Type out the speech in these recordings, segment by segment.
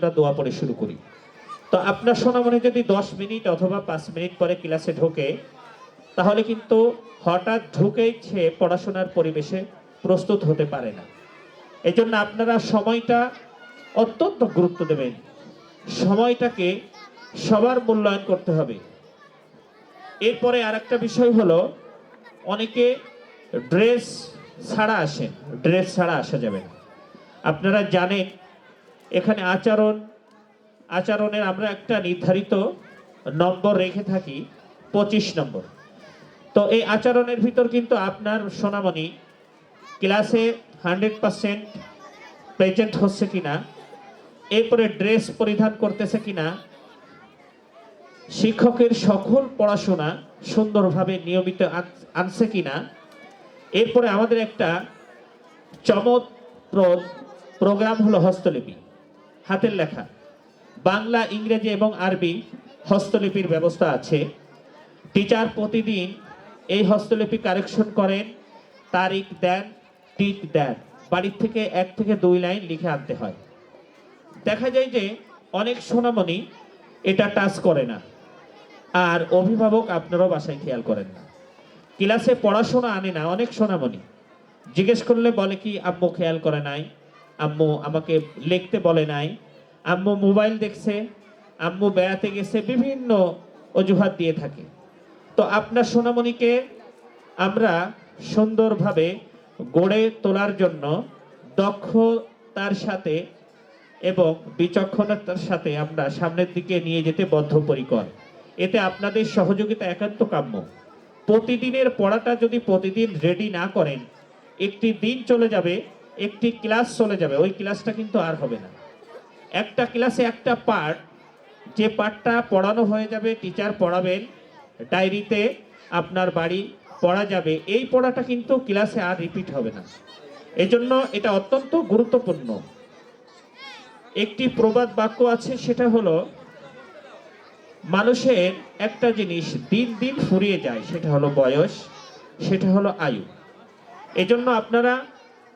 আমরা দোয়া পড়ে শুরু করি। তো আপনার শোনা সোনামণি যদি দশ মিনিট অথবা পাঁচ মিনিট পরে ক্লাসে ঢোকে, তাহলে কিন্তু হঠাৎ ঢুকেই সে পড়াশোনার পরিবেশে প্রস্তুত হতে পারে না। এই জন্য আপনারা সময়টা অত্যন্ত গুরুত্ব দেবেন। সময়টাকে সবার মূল্যায়ন করতে হবে। এরপরে আর একটা বিষয় হলো, অনেকে ড্রেস ছাড়া আসেন, ড্রেস ছাড়া আসা যাবে আপনারা জানেন এখানে আচরণ, আচরণের আমরা একটা নির্ধারিত নম্বর রেখে থাকি, পঁচিশ নম্বর। তো এই আচরণের ভিতর কিন্তু আপনার সোনামণি ক্লাসে হান্ড্রেড পার্সেন্ট প্রেজেন্ট হচ্ছে কিনা, এরপরে ড্রেস পরিধান করতেছে কিনা, শিক্ষকের সকল পড়াশোনা সুন্দরভাবে নিয়মিত আন- আনছে কিনা, এরপরে আমাদের একটা চমৎপ্রদ প্রোগ্রাম হলো হস্তলিপি। হাতের লেখা। বাংলা, ইংরেজি এবং আরবি হস্তলিপির ব্যবস্থা আছে। টিচার প্রতিদিন এই হস্তলিপি কারেকশন করেন, তারিখ দেন, টিক দেন। বাড়ির থেকে এক থেকে দুই লাইন লিখে আনতে হয়। দেখা যায় যে অনেক সোনামণি এটা টাচ করে না। আর অভিভাবক আপনারাও বাসায় খেয়াল করেন না। ক্লাসে পড়াশোনা আনে না অনেক সোনামণি। জিজ্ঞেস করলে বলে কি আব্বু খেয়াল করে নাই? আম্মু আমাকে লিখতে বলে নাই। আম্মু মোবাইল দেখছে, আম্মু বেড়াতে গেছে, বিভিন্ন অজুহাত দিয়ে থাকে। তো আপনার সোনামণিকে আমরা সুন্দরভাবে গড়ে তোলার জন্য দক্ষতার সাথে এবং বিচক্ষণতার সাথে আমরা সামনের দিকে নিয়ে যেতে বদ্ধপরিকর। এতে আপনাদের সহযোগিতা একান্ত কাম্য। প্রতিদিনের পড়াটা যদি প্রতিদিন রেডি না করেন, একটি দিন চলে যাবে একটি ক্লাস চলে যাবে, ওই ক্লাসটা কিন্তু আর হবে না। একটা ক্লাসে একটা পার্ট, যে পার্টটা পড়ানো হয়ে যাবে, টিচার পড়াবেন, ডায়েরিতে আপনার বাড়ি পড়া যাবে, এই পড়াটা কিন্তু ক্লাসে আর রিপিট হবে না। এজন্য এটা অত্যন্ত গুরুত্বপূর্ণ। একটি প্রবাদ বাক্য আছে, সেটা হলো, মানুষের একটা জিনিস দিন দিন ফুরিয়ে যায়, সেটা হলো বয়স, সেটা হলো আয়ু। এজন্য আপনারা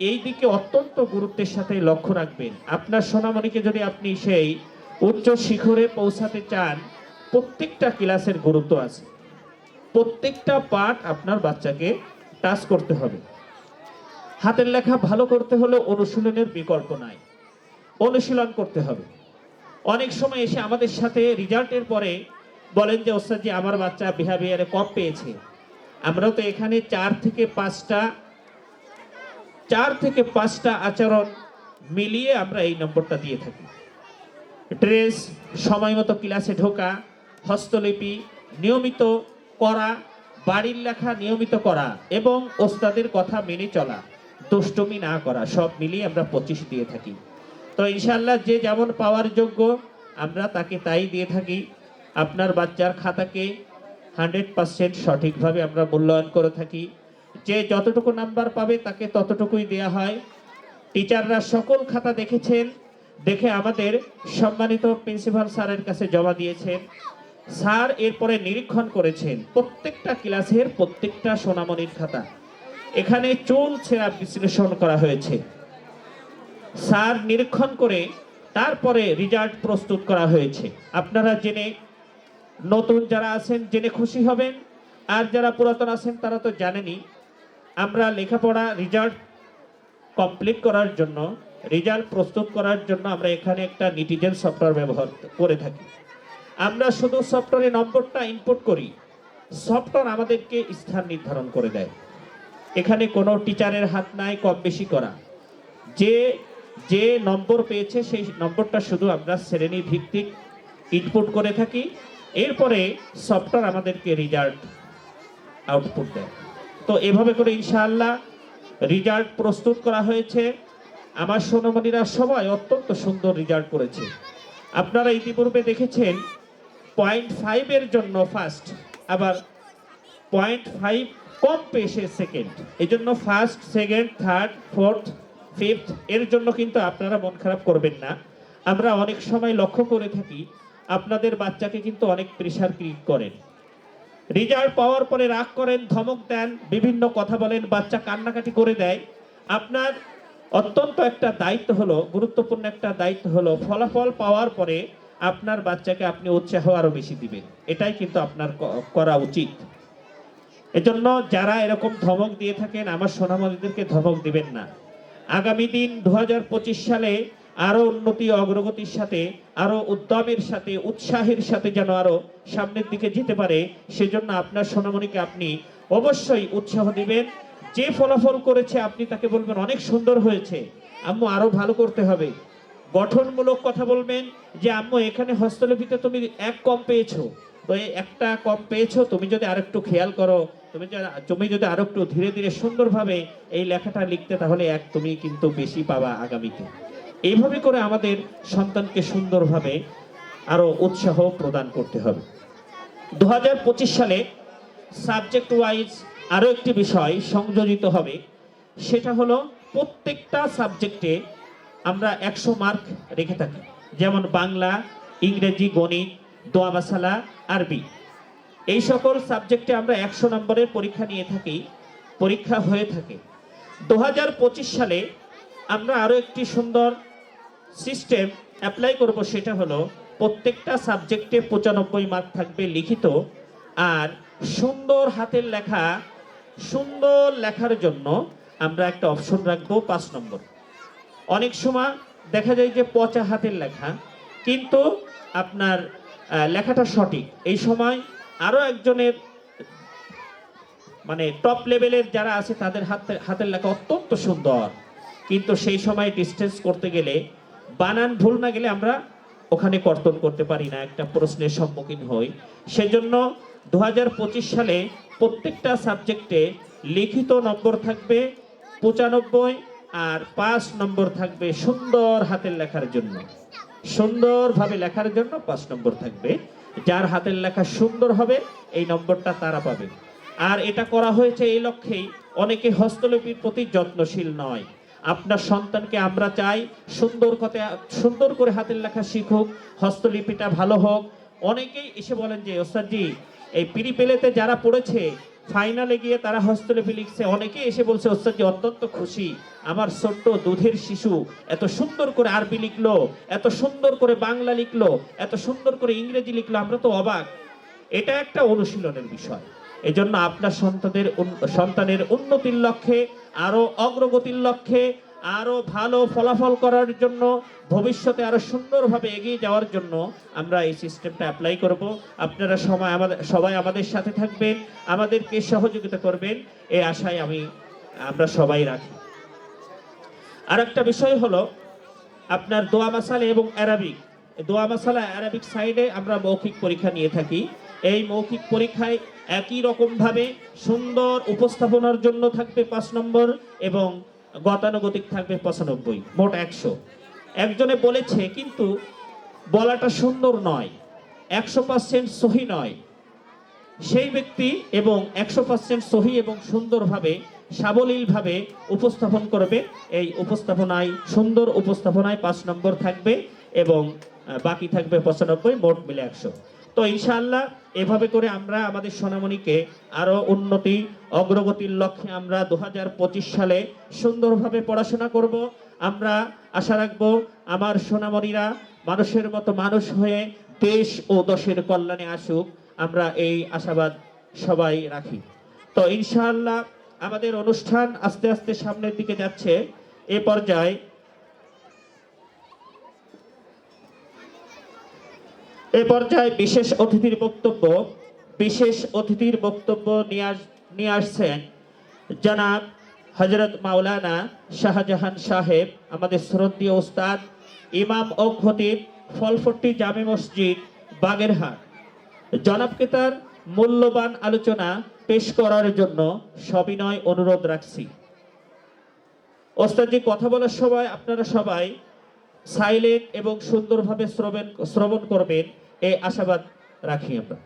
এই দিকে অত্যন্ত গুরুত্বের সাথে লক্ষ্য রাখবেন। আপনার সোনামণিকে যদি আপনি সেই উচ্চ শিখরে পৌঁছাতে চান, প্রত্যেকটা ক্লাসের গুরুত্ব আছে। প্রত্যেকটা পাঠ আপনার বাচ্চাকে টাচ করতে হবে। হাতের লেখা ভালো করতে হলে অনুশীলনের বিকল্প নাই। অনুশীলন করতে হবে। অনেক সময় এসে আমাদের সাথে রেজাল্টের পরে বলেন যে, ওস্তাদজি, আমার বাচ্চা বিহেভিয়ারে কম পেয়েছে। আমরা তো এখানে চার থেকে পাঁচটা চার থেকে পাঁচটা আচরণ মিলিয়ে আমরা এই নম্বরটা দিয়ে থাকি। ড্রেস, সময় মতো ক্লাসে ঢোকা, হস্তলিপি, নিয়মিত করা, বাড়ির লেখা নিয়মিত করা এবং ওস্তাদের কথা মেনে চলা, দুষ্টমি না করা, সব মিলিয়ে আমরা পঁচিশ দিয়ে থাকি। তো ইনশাল্লাহ যে যেমন পাওয়ার যোগ্য, আমরা তাকে তাই দিয়ে থাকি। আপনার বাচ্চার খাতাকে হান্ড্রেড পার্সেন্ট সঠিকভাবে আমরা মূল্যায়ন করে থাকি। যে যতটুকু নাম্বার পাবে তাকে ততটুকুই দেয়া হয়। টিচাররা সকল খাতা দেখেছেন, দেখে আমাদের সম্মানিত প্রিন্সিপাল স্যারের কাছে জমা দিয়েছেন। স্যার এরপরে নিরীক্ষণ করেছেন, প্রত্যেকটা ক্লাসের প্রত্যেকটা সোনামণির খাতা। এখানে চুল ছেঁড়া বিশ্লেষণ করা হয়েছে। স্যার নিরীক্ষণ করে তারপরে রেজাল্ট প্রস্তুত করা হয়েছে। আপনারা জেনে, নতুন যারা আছেন জেনে খুশি হবেন, আর যারা পুরাতন আছেন তারা তো জানেনই আমরা লেখাপড়া রেজাল্ট কমপ্লিট করার জন্য, রেজাল্ট প্রস্তুত করার জন্য আমরা এখানে একটা নিটিজেন সফটওয়্যার ব্যবহার করে থাকি। আমরা শুধু সফটওয়্যারে নম্বরটা ইনপুট করি, সফটওয়্যার আমাদেরকে স্থান নির্ধারণ করে দেয়। এখানে কোনো টিচারের হাত নাই, কম বেশি করা। যে যে নম্বর পেয়েছে সেই নম্বরটা শুধু আমরা শ্রেণি ভিত্তিক ইনপুট করে থাকি। এরপরে সফটওয়্যার আমাদেরকে রেজাল্ট আউটপুট দেয়। তো এভাবে করে ইনশাআল্লাহ রেজাল্ট প্রস্তুত করা হয়েছে। আমার সোনামণিরা সবাই অত্যন্ত সুন্দর রেজাল্ট করেছে। আপনারা ইতিপূর্বে দেখেছেন পয়েন্ট ফাইভের জন্য ফার্স্ট আবার পয়েন্ট ফাইভ কম পেয়েছে সেকেন্ড এই জন্য first second third fourth fifth এর জন্য কিন্তু আপনারা মন খারাপ করবেন না। আমরা অনেক সময় লক্ষ্য করে থাকি, আপনাদের বাচ্চাকে কিন্তু অনেক প্রেশার ক্রিয়েট করেন। রেজাল্ট পাওয়ার পরে রাগ করেন, ধমক দেন, বিভিন্ন কথা বলেন, বাচ্চা কান্নাকাটি করে দেয়। আপনার অত্যন্ত একটা দায়িত্ব হলো, গুরুত্বপূর্ণ একটা দায়িত্ব হলো, ফলাফল পাওয়ার পরে আপনার বাচ্চাকে আপনি উৎসাহ আরও বেশি দিবেন। এটাই কিন্তু আপনার করা উচিত। এজন্য যারা এরকম ধমক দিয়ে থাকেন, আমার সোনামণিদেরকে ধমক দিবেন না। আগামী দিন দু হাজার পঁচিশ সালে আরও উন্নতি, অগ্রগতির সাথে, আরও উদ্যমের সাথে, উৎসাহের সাথে যেন আরও সামনের দিকে যেতে পারে, সেজন্য আপনার সোনামণিকে আপনি অবশ্যই উৎসাহ দিবেন। যে ফলাফল করেছে, আপনি তাকে বলবেন, অনেক সুন্দর হয়েছে। আম্মু, আরও ভালো করতে হবে। গঠনমূলক কথা বলবেন যে, আম্মু, এখানে হস্তলিপিতে তুমি এক কম পেয়েছ। তো একটা কম পেয়েছ, তুমি যদি আরেকটু খেয়াল করো, তুমি তুমি যদি আরও একটু ধীরে ধীরে সুন্দরভাবে এই লেখাটা লিখতে, তাহলে এক তুমি কিন্তু বেশি পাবা আগামীতে। এইভাবে করে আমাদের সন্তানকে সুন্দরভাবে আরও উৎসাহ প্রদান করতে হবে। দু হাজার পঁচিশ সালে সাবজেক্ট ওয়াইজ আরও একটি বিষয় সংযোজিত হবে, সেটা হলো প্রত্যেকটা সাবজেক্টে আমরা একশো মার্ক রেখে থাকি, যেমন বাংলা, ইংরেজি, গণিত দোয়া মাসালা আরবি। এই সকল সাবজেক্টে আমরা একশো নম্বরের পরীক্ষা নিয়ে থাকি, পরীক্ষা হয়ে থাকে। দু হাজার পঁচিশ সালে আমরা আরও একটি সুন্দর সিস্টেম অ্যাপ্লাই করব সেটা হলো প্রত্যেকটা সাবজেক্টে পঁচানব্বই মার্ক থাকবে লিখিত আর সুন্দর হাতের লেখা, সুন্দর লেখার জন্য আমরা একটা অপশন রাখব পাঁচ নম্বর। অনেক সময় দেখা যায় যে পচা হাতের লেখা, কিন্তু আপনার লেখাটা সঠিক। এই সময় আরও একজনের মানে টপ লেভেলের যারা আছে তাদের হাতে, হাতের লেখা অত্যন্ত সুন্দর। কিন্তু সেই সময় ডিস্টেন্স করতে গেলে বানান ভুল না গেলে আমরা ওখানে কর্তন করতে পারি না, একটা প্রশ্নের সম্মুখীন হই। সেজন্য দু হাজার পঁচিশ সালে প্রত্যেকটা সাবজেক্টে লিখিত নম্বর থাকবে পঁচানব্বই আর পাঁচ নম্বর থাকবে সুন্দর হাতের লেখার জন্য। সুন্দরভাবে লেখার জন্য পাঁচ নম্বর থাকবে। যার হাতের লেখা সুন্দর হবে, এই নম্বরটা তারা পাবে। আর এটা করা হয়েছে এই লক্ষ্যেই। অনেকে হস্তলিপির প্রতি যত্নশীল নয়। আপনার সন্তানকে আমরা চাই সুন্দর কথা, সুন্দর করে হাতের লেখা শিখুক, হস্তলিপিটা ভালো হোক। অনেকেই এসে বলেন যে, ওস্তাদজি, এই পিরিপেলেতে যারা পড়েছে, ফাইনালে গিয়ে তারা হস্তলিপি লিখছে। অনেকে এসে বলছে, ওস্তাদজি, অত্যন্ত খুশি। আমার ছোট্ট দুধের শিশু এত সুন্দর করে আরবি লিখলো, এত সুন্দর করে বাংলা লিখলো, এত সুন্দর করে ইংরেজি লিখলো। আমরা তো অবাক। এটা একটা অনুশীলনের বিষয়। এজন্য আপনার সন্তানের সন্তানের উন্নতির লক্ষ্যে, আরও অগ্রগতির লক্ষ্যে, আরও ভালো ফলাফল করার জন্য, ভবিষ্যতে আরও সুন্দরভাবে এগিয়ে যাওয়ার জন্য আমরা এই সিস্টেমটা অ্যাপ্লাই করব। আপনারা সময় আমাদের সবাই আমাদের সাথে থাকবেন, আমাদেরকে সহযোগিতা করবেন এই আশায় আমি, আমরা সবাই রাখি। আর একটা বিষয় হলো, আপনার দোয়া মাসালা এবং অ্যারাবিক দোয়া মাসালা অ্যারাবিক সাইডে আমরা মৌখিক পরীক্ষা নিয়ে থাকি। এই মৌখিক পরীক্ষায় একই রকমভাবে সুন্দর উপস্থাপনার জন্য থাকবে পাঁচ নম্বর এবং গতানুগতিক থাকবে পঁচানব্বই, মোট একশো। একজনে বলেছে, কিন্তু বলাটা সুন্দর নয়, একশো পার্সেন্ট সহি নয়। সেই ব্যক্তি এবং একশো পার্সেন্ট সহি এবং সুন্দরভাবে, সাবলীলভাবে উপস্থাপন করবে। এই উপস্থাপনায়, সুন্দর উপস্থাপনায় পাঁচ নম্বর থাকবে এবং বাকি থাকবে পঁচানব্বই, মোট মিলে একশো। তো ইনশাআল্লাহ এভাবে করে আমরা আমাদের সোনামণিকে আরও উন্নতি, অগ্রগতির লক্ষ্যে আমরা দু হাজার পঁচিশ সালে সুন্দরভাবে পড়াশোনা করব। আমরা আশা রাখব আমার সোনামণিরা মানুষের মতো মানুষ হয়ে দেশ ও দশের কল্যাণে আসুক। আমরা এই আশাবাদ সবাই রাখি। তো ইনশাআল্লাহ আমাদের অনুষ্ঠান আস্তে আস্তে সামনের দিকে যাচ্ছে। এ পর্যায়ে এ পর্যায়ে বিশেষ অতিথির বক্তব্য, বিশেষ অতিথির বক্তব্য নিয়ে আসছেন জনাব হজরত মাওলানা শাহজাহান সাহেব, আমাদের শ্রদ্ধীয় ওস্তাদ ইমাম ও খতিব ফলফট্টি জামে মসজিদ, বাগেরহাট। জনাবকে তার মূল্যবান আলোচনা পেশ করার জন্য সবিনয় অনুরোধ রাখছি। ওস্তাদজি, কথা বলার সময় আপনারা সবাই সাইলেন্ট এবং সুন্দরভাবে শ্রবণ শ্রবণ করবেন। এই আশাবাদ রাখি আমরা।